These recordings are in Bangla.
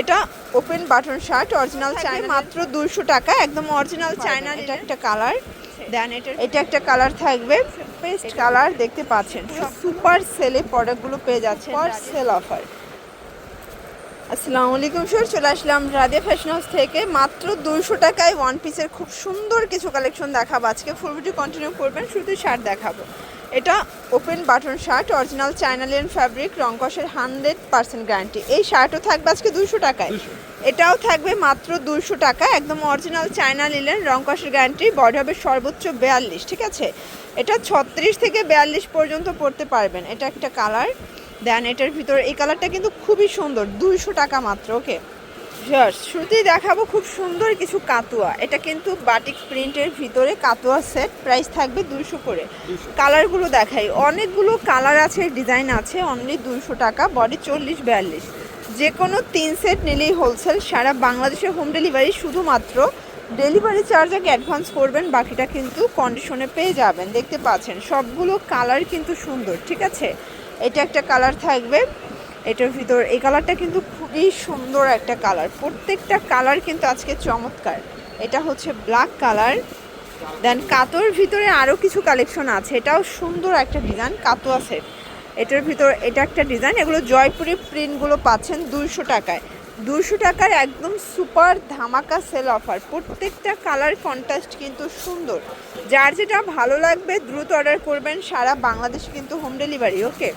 এটা open button shirt original China মাত্র দুইশো টাকা একদম অরিজিনাল চায়না এটা একটা কালার দেন এটা এটা একটা কালার থাকবে। পেস্ট কালার দেখতে পাচ্ছেন। সুপার সেলে প্রোডাক্টগুলো পেয়ে যাচ্ছে সেল অফার আসসালামু আলাইকুম স্যার চলে আসলাম রাধে ফ্যাশন হাউস থেকে। মাত্র দুইশো টাকায় ওয়ান পিসের খুব সুন্দর কিছু কালেকশন দেখাবো। আজকে ফুল ভিডিও কন্টিনিউ করবেন শুধু শার্ট দেখাবো। এটা ওপেন বাটন শার্ট অরিজিনাল চাইনালিয়ান ফ্যাব্রিক রংকসের হান্ড্রেড পার্সেন্ট গ্যারান্টি এই শার্টও থাকবে আজকে দুশো টাকায়। এটাও থাকবে মাত্র দুশো টাকা একদম অরিজিনাল চায়না লিলেন রংকসের গ্যারান্টি বডি হবে সর্বোচ্চ বেয়াল্লিশ ঠিক আছে? এটা ছত্রিশ থেকে বেয়াল্লিশ পর্যন্ত পড়তে পারবেন। এটা একটা কালার দেন এটার ভিতরে। এই কালারটা কিন্তু খুবই সুন্দর, দুইশো টাকা মাত্র ওকে শুরুতেই দেখাবো খুব সুন্দর কিছু কাতুয়া। এটা কিন্তু বাটিক প্রিন্টের ভিতরে কাতুয়া সেট প্রাইস থাকবে দুইশো করে। কালারগুলো দেখাই। অনেকগুলো কালার আছে ডিজাইন আছে অনলি দুইশো টাকা বডি চল্লিশ, বিয়াল্লিশ। যে কোনো তিন সেট নিলেই হোলসেল সারা বাংলাদেশে হোম ডেলিভারি শুধুমাত্র। ডেলিভারি চার্জ আগে অ্যাডভান্স করবেন, বাকিটা কিন্তু কন্ডিশনে পেয়ে যাবেন। দেখতে পাচ্ছেন, সবগুলো কালার কিন্তু সুন্দর, ঠিক আছে? এটা একটা কালার থাকবে। এটার ভিতর এই কালারটা কিন্তু খুবই সুন্দর একটা কালার প্রত্যেকটা কালার কিন্তু আজকে চমৎকার। এটা হচ্ছে ব্ল্যাক কালার দেন কাতোর ভিতরে আরও কিছু কালেকশন আছে। এটাও সুন্দর একটা ডিজাইন কাতো আছে। এটার ভিতর এটা একটা ডিজাইন এগুলো জয়পুরি প্রিন্টগুলো পাচ্ছেন দুইশো টাকায়। দুশো টাকার একদম সুপার ধামাকা সেল অফার। প্রত্যেকটা কালার কন্ট্রাস্ট কিন্তু সুন্দর। যার যেটা ভালো লাগবে, দ্রুত অর্ডার করবেন সারা বাংলাদেশে কিন্তু হোম ডেলিভারি, ওকে?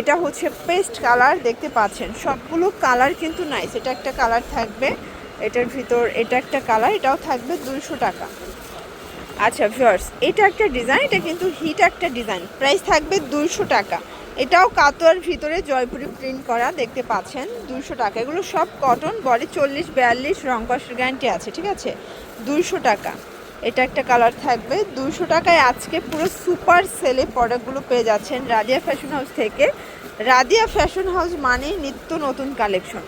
এটা হচ্ছে পেস্ট কালার, দেখতে পাচ্ছেন? সবগুলো কালার কিন্তু নাইস। এটা একটা কালার থাকবে, এটার ভিতর এটা একটা কালার, এটাও থাকবে দুশো টাকা। আচ্ছা ভিউয়ার্স এটা একটা ডিজাইন, এটা কিন্তু হিট একটা ডিজাইন। প্রাইস থাকবে দুইশো টাকা। এটাও কাতোয়ার ভিতরে জয়পুরি প্রিন্ট করা, দেখতে পাচ্ছেন, দুইশো টাকা। এগুলো সব কটন বডি চল্লিশ, বিয়াল্লিশ, রং কষের গ্যারান্টি আছে, ঠিক আছে? দুইশো টাকা। এটা একটা কালার থাকবে। দুইশো টাকায় আজকে পুরো সুপার সেলে প্রোডাক্টগুলো পেয়ে যাচ্ছেন রাদিয়া ফ্যাশন হাউস থেকে। রাদিয়া ফ্যাশন হাউস মানেই নিত্য নতুন কালেকশন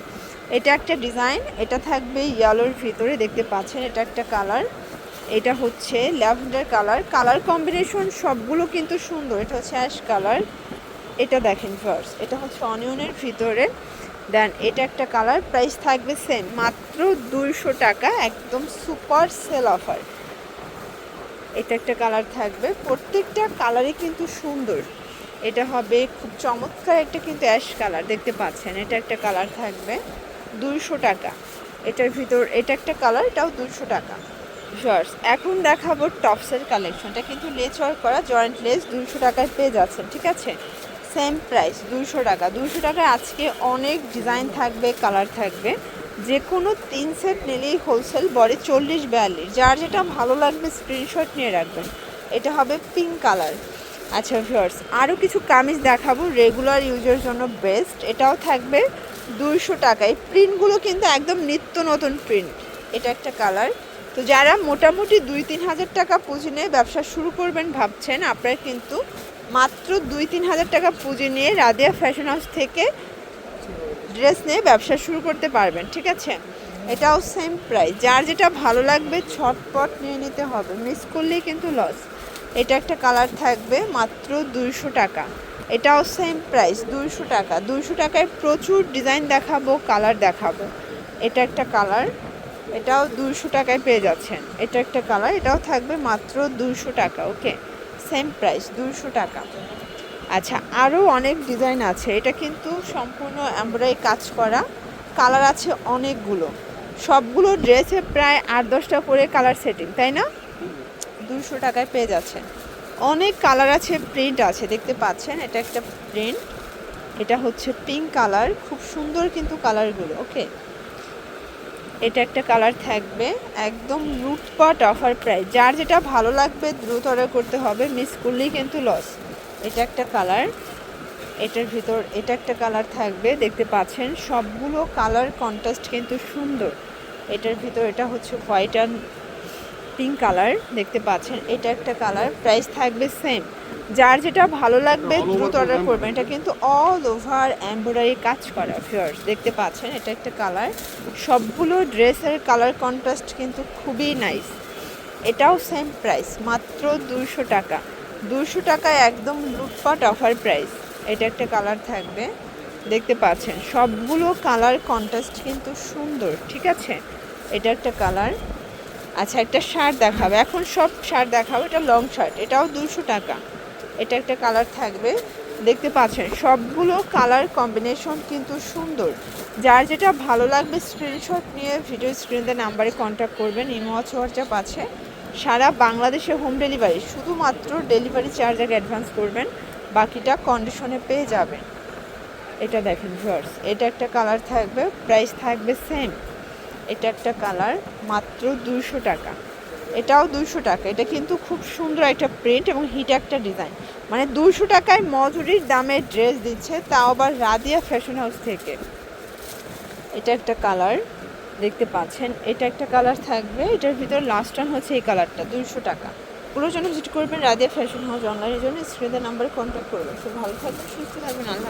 এটা একটা ডিজাইন এটা থাকবে ইয়েলোর ভিতরে, দেখতে পাচ্ছেন, এটা একটা কালার এটা হচ্ছে ল্যাভেন্ডার কালার কালার কম্বিনেশন সবগুলো কিন্তু সুন্দর, এটা হচ্ছে অ্যাশ কালার এটা দেখেন ফার্স্ট এটা হচ্ছে অনিয়নের ভিতরে। দেন এটা একটা কালার প্রাইস থাকবে সেম মাত্র দুইশো টাকা, একদম সুপার সেল অফার এটা একটা কালার থাকবে, প্রত্যেকটা কালারই কিন্তু সুন্দর। এটা হবে খুব চমৎকার একটা কিন্তু অ্যাশ কালার দেখতে পাচ্ছেন, এটা একটা কালার থাকবে দুইশো টাকা। এটার ভিতর, এটা একটা কালার এটাও দুইশো টাকা। শর্টস এখন দেখাবো টপসের কালেকশনটা কিন্তু লেস ওয়ার্ক করা জয়েন্ট লেস দুইশো টাকায় পেয়ে যাচ্ছেন, ঠিক আছে? সেম প্রাইস দুশো টাকা। দুশো টাকায় আজকে অনেক ডিজাইন থাকবে কালার থাকবে। যে কোনো তিন সেট নিলেই হোলসেল বড়ে চল্লিশ বিয়াল্লিশ। যার যেটা ভালো লাগবে স্ক্রিনশট নিয়ে রাখবেন। এটা হবে পিঙ্ক কালার আচ্ছা ভিউয়ার্স আরও কিছু কামিজ দেখাবো রেগুলার ইউজের জন্য বেস্ট এটাও থাকবে দুইশো টাকায়। প্রিন্টগুলো কিন্তু একদম নিত্য নতুন প্রিন্ট এটা একটা কালার তো যারা মোটামুটি দুই তিন হাজার টাকা পুঁজি নিয়ে ব্যবসা শুরু করবেন ভাবছেন, আপনারা কিন্তু মাত্র দুই তিন হাজার টাকা পুঁজি নিয়ে রাদিয়া ফ্যাশন হাউস থেকে ড্রেস নিয়ে ব্যবসা শুরু করতে পারবেন, ঠিক আছে? এটাও সেম প্রাইস যার যেটা ভালো লাগবে ছটপট নিয়ে নিতে হবে। মিস করলেই কিন্তু লস এটা একটা কালার থাকবে মাত্র দুইশো টাকা। এটাও সেম প্রাইস দুইশো টাকা। দুইশো টাকায় প্রচুর ডিজাইন দেখাবো কালার দেখাবো। এটা একটা কালার এটাও দুইশো টাকায় পেয়ে যাচ্ছেন। এটা একটা কালার এটাও থাকবে মাত্র দুইশো টাকা ওকে সেম প্রাইস দুশো টাকা। আচ্ছা আরও অনেক ডিজাইন আছে। এটা কিন্তু সম্পূর্ণ এমব্রয়ডারি কাজ করা। কালার আছে অনেকগুলো। সবগুলো ড্রেসে প্রায় আট দশটা করে কালার সেটিং তাই না? দুশো টাকায় পেয়ে যাচ্ছেন। অনেক কালার আছে প্রিন্ট আছে, দেখতে পাচ্ছেন? এটা একটা প্রিন্ট এটা হচ্ছে পিঙ্ক কালার খুব সুন্দর কিন্তু কালারগুলো ওকে এটা একটা কালার থাকবে, একদম লুটপাট অফার প্রাইস যার যেটা ভালো লাগবে, দ্রুত অর্ডার করতে হবে মিস করলেই কিন্তু লস এটা একটা কালার, এটার ভিতর, এটা একটা কালার থাকবে, দেখতে পাচ্ছেন, সবগুলো কালার কন্ট্রাস্ট কিন্তু সুন্দর। এটার ভিতর এটা হচ্ছে হোয়াইট অ্যান্ড পিঙ্ক কালার দেখতে পাচ্ছেন। এটা একটা কালার প্রাইস থাকবে সেম যার যেটা ভালো লাগবে দ্রুত অর্ডার করবেন। এটা কিন্তু অল ওভার এমব্রয়ডারি কাজ করা ফিয়ার্স দেখতে পাচ্ছেন? এটা একটা কালার সবগুলো ড্রেসের কালার কন্ট্রাস্ট কিন্তু খুবই নাইস এটাও সেম প্রাইস মাত্র দুশো টাকা। দুশো টাকায় একদম লুটপাট অফার প্রাইস এটা একটা কালার থাকবে। দেখতে পাচ্ছেন? সবগুলো কালার কন্ট্রাস্ট কিন্তু সুন্দর ঠিক আছে? এটা একটা কালার আচ্ছা একটা শার্ট দেখাবে। এখন সব শার্ট দেখাবো, এটা লং শার্ট এটাও দুশো টাকা। এটা একটা কালার থাকবে। দেখতে পাচ্ছেন, সবগুলো কালার কম্বিনেশন কিন্তু সুন্দর। যার যেটা ভালো লাগবে স্ক্রিনশট নিয়ে ভিডিও স্ক্রিনতে নাম্বারে কন্ট্যাক্ট করবেন, ইমো হোয়াটসঅ্যাপ আছে। সারা বাংলাদেশে হোম ডেলিভারি শুধুমাত্র ডেলিভারি চার্জ আগে অ্যাডভান্স করবেন, বাকিটা কন্ডিশনে পেয়ে যাবেন। এটা দেখেন ভিউয়ার্স এটা একটা কালার থাকবে প্রাইস থাকবে সেম এটা একটা কালার, মাত্র দুইশো টাকা। এটাও দুইশো টাকা। এটা কিন্তু খুব সুন্দর একটা প্রিন্ট এবং হিট একটা ডিজাইন মানে দুইশো টাকায় মজুরির দামে ড্রেস দিচ্ছে, তাও আবার রাদিয়া ফ্যাশন হাউস থেকে। এটা একটা কালার, দেখতে পাচ্ছেন। এটা একটা কালার থাকবে। এটার ভিতর লাস্ট টান হচ্ছে এই কালারটা, দুইশো টাকা। পুরো জন্য ভিজিট করবেন রাদিয়া ফ্যাশন হাউস অনলাইনের জন্য। স্ক্রিনের নাম্বারে কন্ট্যাক্ট করবেন। সে ভালো থাকবেন, সুস্থ থাকবেন। আল্লাহ